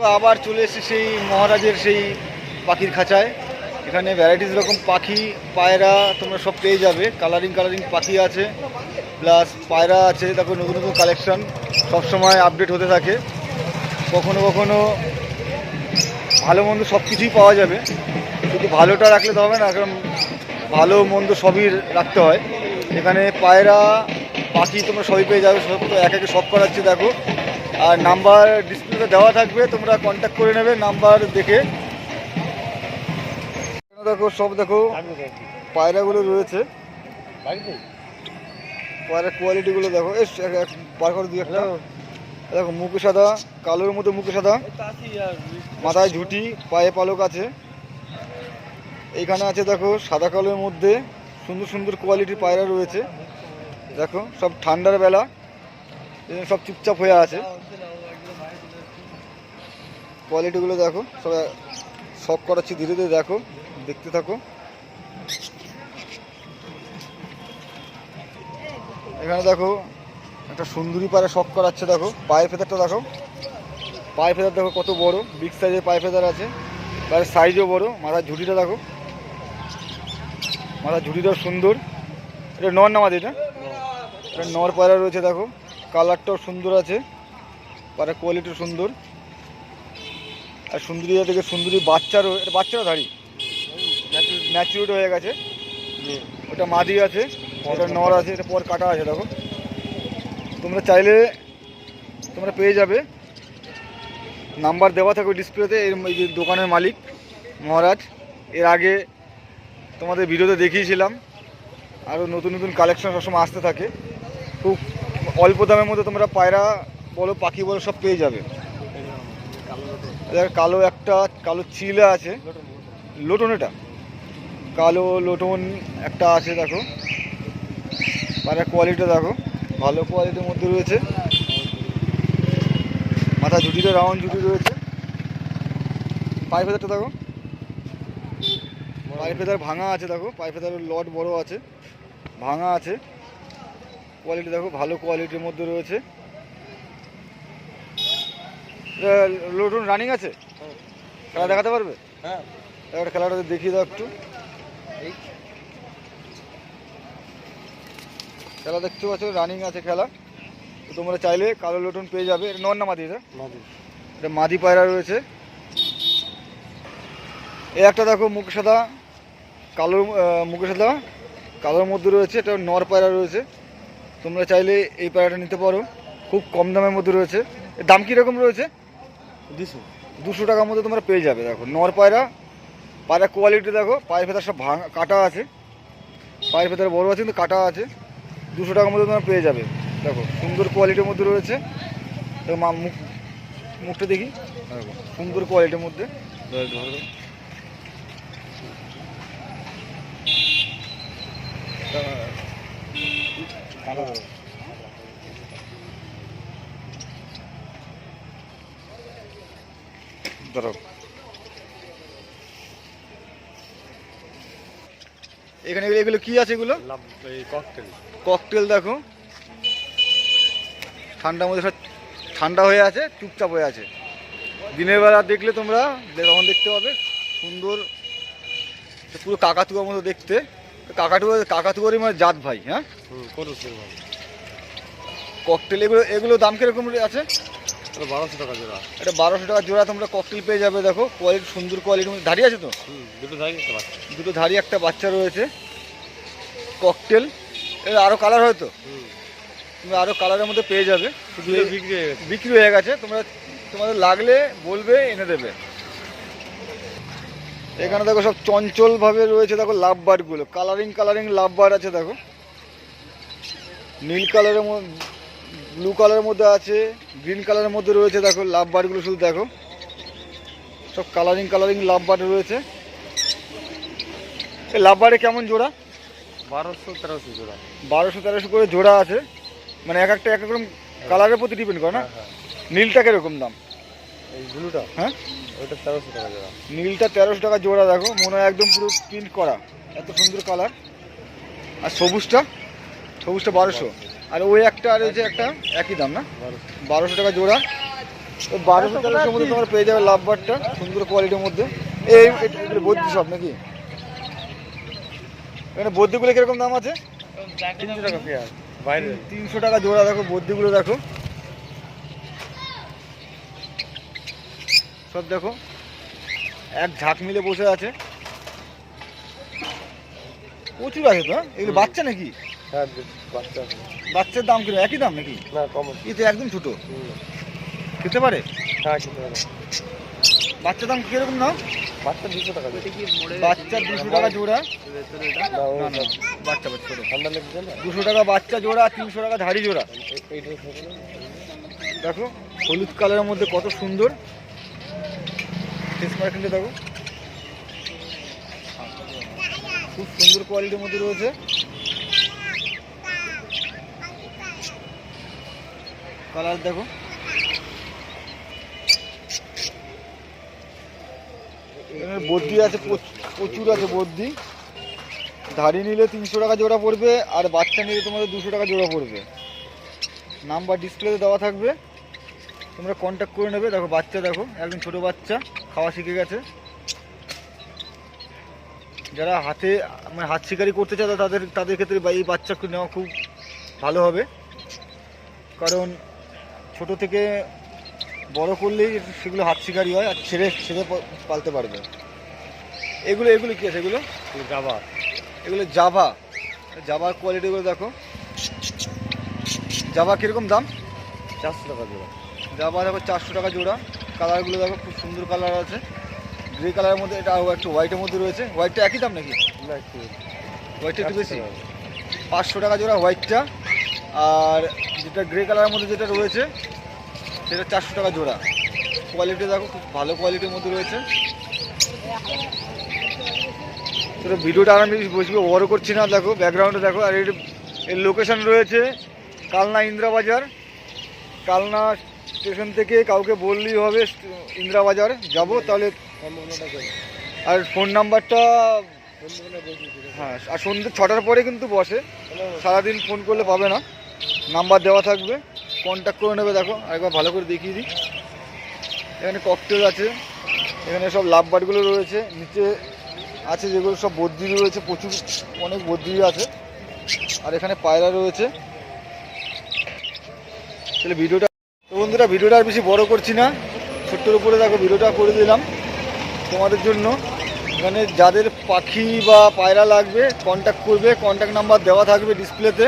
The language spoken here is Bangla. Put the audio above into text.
আবার চলে এসেছি সেই মহারাজের সেই পাখির খাঁচায়। এখানে ভ্যারাইটিস রকম পাখি, পায়রা তোমরা সব পেয়ে যাবে। কালারিং কালারিং পাখি আছে প্লাস পায়রা আছে, দেখো নতুন নতুন কালেকশন সবসময় আপডেট হতে থাকে। কখনো কখনো ভালো মন্দ সব কিছুই পাওয়া যাবে। শুধু ভালোটা রাখলে তো হবে না, কারণ ভালো মন্দ সবই রাখতে হয়। এখানে পায়রা, পাখি তোমরা সবই পেয়ে যাবে, সব এক একে সব করাচ্ছে, দেখো। আর নাম্বার ডিসপ্লেতে দেওয়া থাকবে, তোমরা কন্ট্যাক্ট করে নেবে নাম্বার দেখে। দেখো, সব দেখো, পায়রাগুলো রয়েছে। পায়রার কোয়ালিটিগুলো দেখো। এস বার করে দুই একটা। দেখো, মুখে সাদা, কালোর মতো মুখে সাদা। মাথায় ঝুটি, পায়ে পালক আছে। এইখানে আছে, দেখো, সাদা কালোর মধ্যে সুন্দর সুন্দর কোয়ালিটির পায়রা রয়েছে। দেখো, সব ঠান্ডার বেলা। সব চুপচাপ হয়ে আছে। কোয়ালিটিগুলো দেখো সব শখ করাচ্ছি ধীরে ধীরে, দেখো, দেখতে থাকো। এখানে দেখো, একটা সুন্দরী পায়রা শখ করাচ্ছে, দেখো পায়ে ফেদারটা দেখো। পায়ে ফেদার দেখো কত বড় বিগ সাইজের পায়ে ফেদার আছে। পায়ের সাইজও বড়, মাথার ঝুড়িটা দেখো। মাথার ঝুঁটিটাও সুন্দর। এটা নর নামাজ এটা? এটা নর পায়রা রয়েছে, দেখো। কালারটাও সুন্দর আছে পায়রার কোয়ালিটিও সুন্দর। আর সুন্দরী থেকে সুন্দরী বাচ্চারও, এটা বাচ্চারও ধাড়ি ম্যাচুরিট হয়ে গেছে। ওটা মাদি আছে, ওটা নর আছে, এটা পর কাটা আছে, দেখো। তোমরা চাইলে, তোমরা পেয়ে যাবে। নাম্বার দেওয়া থাকবে ডিসপ্লেতে, এর দোকানের মালিক, মহারাজ। এর আগে তোমাদের ভিডিওতে দেখিয়েছিলাম। আরও নতুন নতুন কালেকশন সবসময় আসতে থাকে। খুব অল্প দামের মধ্যে তোমরা পায়রা বলো, পাখি বলো, সব পেয়ে যাবে। কালো একটা, কালো চিলা আছে। লোটন এটা? কালো লোটন একটা আছে, দেখো। পায়রার কোয়ালিটি দেখো। ভালো কোয়ালিটির মধ্যে রয়েছে। মাথা ঝুটিটা রাউন্ড জুটি রয়েছে। পায়ে ফেদারটা দেখো। পায়ে ফেদার ভাঙা আছে, দেখো। পায়ে ফেদারের লট বড় আছে। ভাঙা আছে। কোয়ালিটি দেখো ভালো কোয়ালিটির মধ্যে রয়েছে। লোটন রানিং আছে? খেলা দেখাতে পারবে? হ্যাঁ। এবার খেলাটা দেখিয়ে দাও একটু। খেলা দেখতে পাচ্ছ রানিং আছে খেলা। তোমরা চাইলে কালো লোটন পেয়ে যাবে। এটা নর না মাদি এটা? এটা মাদি পায়রা রয়েছে। এই একটা দেখো মুখ সাদা কালো আহ, মুখে সাদা কালোর মধ্যে রয়েছে। এটা নর পায়রা রয়েছে। তোমরা চাইলে এই পায়রাটা নিতে পারো। খুব কম দামের মধ্যে রয়েছে। এর দাম কীরকম রয়েছে? দুশো। দুশো টাকার মধ্যে তোমরা পেয়ে যাবে দেখো। নর পায়রা পায়রা কোয়ালিটি দেখো পায়ের ফেদার সব ভাঙা কাটা আছে। পায়ের ফেদার বড় আছে কিন্তু কাটা আছে। দুশো টাকার মধ্যে তোমরা পেয়ে যাবে। দেখো সুন্দর কোয়ালিটির মধ্যে রয়েছে। মা মুখ মুখটা দেখি। দেখো সুন্দর কোয়ালিটির মধ্যে। ধরো। এখানে এগুলো- কি আছে এগুলো? এই ককটেল ককটেল দেখো। ঠান্ডার মধ্যে সব ঠান্ডা হয়ে আছে চুপচাপ হয়ে আছে। দিনের বেলা দেখলে তোমরা তখন দেখতে পাবে সুন্দর পুরো কাকাতুয়ার মতো দেখতে। কাকাতুয়া কাকাতুয়ারই মানে জাত ভাই হ্যাঁ? ককটেল এগুলো এগুলো দাম কীরকম আছে? বারোশো টাকা জোড়া। এটা বারোশো টাকা জোড়া তোমরা ককটেল পেয়ে যাবে দেখো কোয়ালিটি সুন্দর কোয়ালিটির মধ্যে। দাঁড়িয়ে আছে তো? দুটো বাচ্চা। দুটো ধারি একটা বাচ্চা রয়েছে। ককটেল। এর আরও কালার হয়তো তুমি আরও কালারের মধ্যে পেয়ে যাবে। দুটো বিক্রি হয়ে গেছে। বিক্রি হয়ে গেছে। তোমরা তোমাদের লাগলে বলবে এনে দেবে। এখানে দেখো সব চঞ্চলভাবে রয়েছে দেখো লাভ বার্ডগুলো কালারিং কালারিং লাভ বার্ড আছে দেখো। নীল কালারের মধ্যে ব্লু কালারের মধ্যে আছে গ্রিন কালারের মধ্যে রয়েছে দেখো লাভ বার্ডগুলো শুধু দেখো। সব কালারিং কালারিং লাভ বার্ড রয়েছে। এই লাভ বার্ডে কেমন জোড়া? বারোশো তেরোশো জোড়া। বারোশো তেরোশো করে জোড়া আছে। মানে এক একটা এক এক রকম কালারের প্রতি ডিপেন্ড করে না? হ্যাঁ হ্যাঁ। নীলটা কীরকম দাম? ব্লুটা? হ্যাঁ? ওইটা তেরোশো টাকা জোড়া। নীলটা তেরোশো টাকা জোড়া দেখো। মনে হয় একদম পুরো প্রিন্ট করা। এত সুন্দর কালার আর সবুজটা? সবুজটা বারোশো। আর ওই একটা আর ওই যে একটা একই দাম না? বারোশো। বারোশো টাকা জোড়া। ওই বারোশো তেরোশোর মধ্যে তোমার পেয়ে যাবে লাভ বারটা সুন্দর কোয়ালিটির মধ্যে। এই বদ্যি সব নাকি? এখানে বদ্যিগুলো কীরকম দাম আছে? তিনশো টাকা পেয়ার বাইরে তিনশো টাকা জোড়া দেখো বদ্যিগুলো দেখো। সব দেখো। এক ঝাঁক মিলে বসে আছে। প্রচুর আছে তো হ্যাঁ? এগুলো বাচ্চা নাকি? হ্যাঁ বাচ্চা বাচ্চার দাম কীরকম একই দাম নাকি? না কম এই তো একদম ছোটো। হুম। খেতে পারে? হ্যাঁ খেতে পারে। বাচ্চার দাম কীরকম নাও? বাচ্চা দুশো টাকা। বাচ্চা দুশো টাকা জোড়া। বাচ্চা। বাচ্চা ঠান্ডা লেগেছে দুশো টাকা বাচ্চা জোড়া তিনশো টাকা ধাড়ি জোড়া? দেখো হলুদ কালারের মধ্যে কত সুন্দর। ফেস মার্কিংটা দেখো খুব সুন্দর কোয়ালিটির মধ্যে রয়েছে। কালার দেখো। এখানে বদ্যি আছে, প্রচ- প্রচুর আছে বদ্যি ধাড়ি নিলে তিনশো টাকা জোড়া পড়বে, আর বাচ্চা নিলে তোমাদের দুশো টাকা জোড়া পড়বে। নাম্বার ডিসপ্লেতে দেওয়া থাকবে। তোমরা কন্ট্যাক্ট করে নেবে। দেখো বাচ্চা দেখো একদম ছোট বাচ্চা খাওয়া শিখে গেছে। যারা হাতে মানে হাত শিকারি করতে চায় তাদের তাদের ক্ষেত্রে বা- এই বাচ্চা নেওয়া খুব ভালো হবে। কারণ ছোট থেকে বড় করলেই সেগুলো হাত শিকারি হয় আর ছেড়ে ছেড়ে পালতে পারবে। এগুলো এগুলো কী আছে এগুলো? জাভা এগুলো জাভা জাভার কোয়ালিটিগুলো দেখো। জাভা কীরকম দাম? চারশো টাকা জোড়া। জাভা দেখো চারশো টাকা জোড়া। কালারগুলো দেখো খুব সুন্দর কালার আছে। গ্রে কালারের মধ্যে এটা একটু হোয়াইটের মধ্যে রয়েছে। হোয়াইটটা একই দাম নাকি? হোয়াইটটা একটু বেশি? পাঁচশো টাকা জোড়া হোয়াইটটা আর যেটা গ্রে কালারের মধ্যে যেটা রয়েছে সেটা চারশো টাকা জোড়া। কোয়ালিটি দেখো খুব ভালো কোয়ালিটির মধ্যে রয়েছে। সেটা ভিডিওটা আর আমি বেশি বড় করছি না দেখো ব্যাকগ্রাউন্ডে দেখো। আর এর এর লোকেশন রয়েছে কালনা ইন্দিরা বাজার। কালনা স্টেশন থেকে কাউকে বললেই হবে ইন্দিরা বাজার যাব, তাহলে আর ফোন নাম্বারটা। হ্যাঁ আর সন্ধ্যে ছটার পরে কিন্তু বসে। সারাদিন ফোন করলে পাবে না, নাম্বার দেওয়া থাকবে কন্ট্যাক্ট করে নেবে, দেখো, আরেকবার ভালো করে দেখিয়ে দিই। এখানে ককটেল আছে, এখানে সব লাভ বার্ডগুলো রয়েছে, নিচে আছে যেগুলো সব বদ্রি রয়েছে, প্রচুর, অনেক বদ্রি আছে। আর এখানে পায়রা রয়েছে। তাহলে ভিডিওটা বন্ধুরা, ভিডিওটা আর বেশি বড় করছি না। ছোট্টর উপরে দেখো, ভিডিওটা করে দিলাম তোমাদের জন্য। এখানে যাদের পাখি বা পায়রা লাগবে কন্ট্যাক্ট করবে কন্ট্যাক্ট নাম্বার দেওয়া থাকবে ডিসপ্লেতে